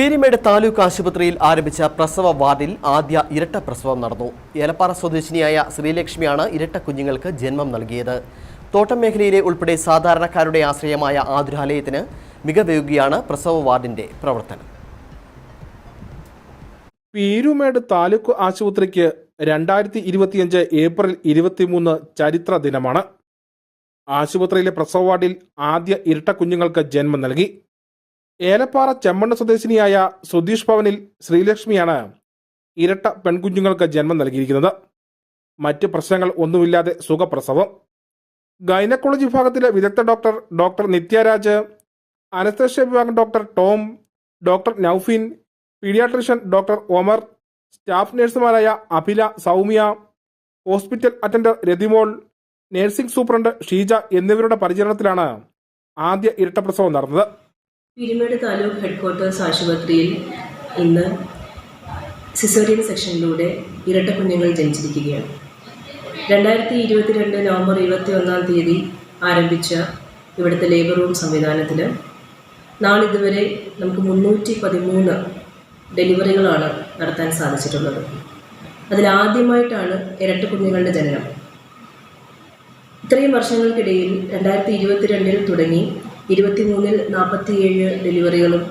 പീരിമേട് താലൂക്ക് ആശുപത്രിയിൽ ആരംഭിച്ച പ്രസവ വാർഡിൽ ആദ്യ ഇരട്ട പ്രസവം നടന്നു. ഏലപ്പാറ സ്വദേശിനിയായ ശ്രീലക്ഷ്മിയാണ് ഇരട്ട കുഞ്ഞുങ്ങൾക്ക് ജന്മം നൽകിയത്. തോട്ടം മേഖലയിലെ ഉൾപ്പെടെ സാധാരണക്കാരുടെ ആശ്രയമായ ആതുരാലയത്തിന് മികവേകുകയാണ് പ്രസവ വാർഡിന്റെ പ്രവർത്തനം. പീരുമേട് താലൂക്ക് ആശുപത്രിക്ക് രണ്ടായിരത്തി ഇരുപത്തിയഞ്ച് ഏപ്രിൽ ഇരുപത്തിമൂന്ന് ചരിത്ര ദിനമാണ്. ആശുപത്രിയിലെ പ്രസവ വാർഡിൽ ആദ്യ ഇരട്ട കുഞ്ഞുങ്ങൾക്ക് ജന്മം നൽകി. ഏലപ്പാറ ചെമ്മണ്ണ സ്വദേശിനിയായ സുധീഷ് ഭവനിൽ ശ്രീലക്ഷ്മിയാണ് ഇരട്ട പെൺകുഞ്ഞുങ്ങൾക്ക് ജന്മം നൽകിയിരിക്കുന്നത്. മറ്റ് പ്രശ്നങ്ങൾ ഒന്നുമില്ലാതെ സുഖപ്രസവം. ഗൈനക്കോളജി വിഭാഗത്തിലെ വിദഗ്ധ ഡോക്ടർ ഡോക്ടർ നിത്യരാജ് അനസ്തേഷ്യ വിഭാഗം doctor Tom doctor Naufin paediatrician doctor Omar staff നഴ്സുമാരായ Abhila Soumya hospital attender Ratimol nursing superintendent Sheeja എന്നിവരുടെ പരിചരണത്തിലാണ് ആദ്യ ഇരട്ടപ്രസവം നടന്നത്. പീരുമേട് താലൂക്ക് ഹെഡ്ക്വാർട്ടേഴ്സ് ആശുപത്രിയിൽ ഇന്ന് സിസേറിയൻ സെക്ഷനിലൂടെ ഇരട്ട കുഞ്ഞുങ്ങൾ ജനിച്ചിരിക്കുകയാണ്. രണ്ടായിരത്തി ഇരുപത്തിരണ്ട് നവംബർ ഇരുപത്തി ഒന്നാം തീയതി ആരംഭിച്ച ഇവിടുത്തെ ലേബർ റൂം സംവിധാനത്തിൽ നാളിതുവരെ നമുക്ക് മുന്നൂറ്റി പതിമൂന്ന് ഡെലിവറികളാണ് നടത്താൻ സാധിച്ചിട്ടുള്ളത്. അതിലാദ്യമായിട്ടാണ് ഇരട്ട കുഞ്ഞുങ്ങളുടെ ജനനം. ഇത്രയും വർഷങ്ങൾക്കിടയിൽ രണ്ടായിരത്തി ഇരുപത്തിരണ്ടിൽ തുടങ്ങി ഇരുപത്തിമൂന്നിൽ നാൽപ്പത്തിയേഴ് ഡെലിവറികളും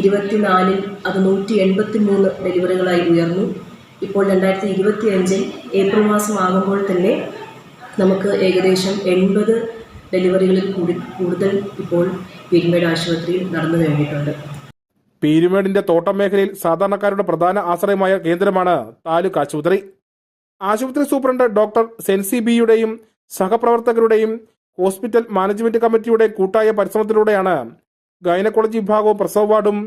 ഇരുപത്തിനാലിൽ അത് നൂറ്റി എൺപത്തി മൂന്ന് ഡെലിവറികളായി ഉയർന്നു. ഇപ്പോൾ രണ്ടായിരത്തി ഇരുപത്തി അഞ്ചിൽ ഏപ്രിൽ മാസം ആകുമ്പോൾ തന്നെ നമുക്ക് ഏകദേശം എൺപത് ഡെലിവറികളിൽ കൂടി കൂടുതൽ ഇപ്പോൾ പീരുമേട് ആശുപത്രിയിൽ നടന്നു കഴിഞ്ഞിട്ടുണ്ട്. പീരുമേടിന്റെ തോട്ടം മേഖലയിൽ സാധാരണക്കാരുടെ പ്രധാന ആശ്രയമായ കേന്ദ്രമാണ് താലൂക്ക് ആശുപത്രി. ആശുപത്രി സൂപ്രണ്ട് ഡോക്ടർ സെൻസി ബിയുടെയും സഹപ്രവർത്തകരുടെയും ഹോസ്പിറ്റൽ മാനേജ്മെന്റ് കമ്മിറ്റിയുടെ കൂട്ടായ പരിശ്രമത്തിലൂടെയാണ് ഗൈനക്കോളജി വിഭാഗവും പ്രസവ വാർഡും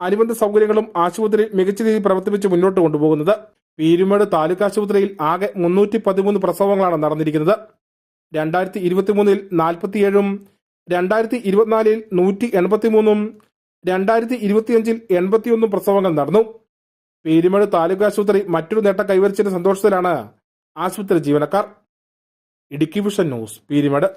അനുബന്ധ സൗകര്യങ്ങളും ആശുപത്രി മികച്ച രീതിയിൽ പ്രവർത്തിപ്പിച്ച് മുന്നോട്ട് കൊണ്ടുപോകുന്നത്. പീരുമേട് താലൂക്ക് ആശുപത്രിയിൽ ആകെ മുന്നൂറ്റി പതിമൂന്ന് പ്രസവങ്ങളാണ് നടന്നിരിക്കുന്നത്. രണ്ടായിരത്തി ഇരുപത്തിമൂന്നിൽ നാൽപ്പത്തിയേഴും രണ്ടായിരത്തി ഇരുപത്തിനാലിൽ നൂറ്റി എൺപത്തിമൂന്നും രണ്ടായിരത്തി ഇരുപത്തിയഞ്ചിൽ എൺപത്തിയൊന്നും പ്രസവങ്ങൾ നടന്നു. പീരുമേട് താലൂക്ക് ആശുപത്രി മറ്റൊരു നേട്ടം കൈവരിച്ചതിന്റെ സന്തോഷത്തിലാണ് ആശുപത്രി ജീവനക്കാർ. Idukki vision news Peerumedu.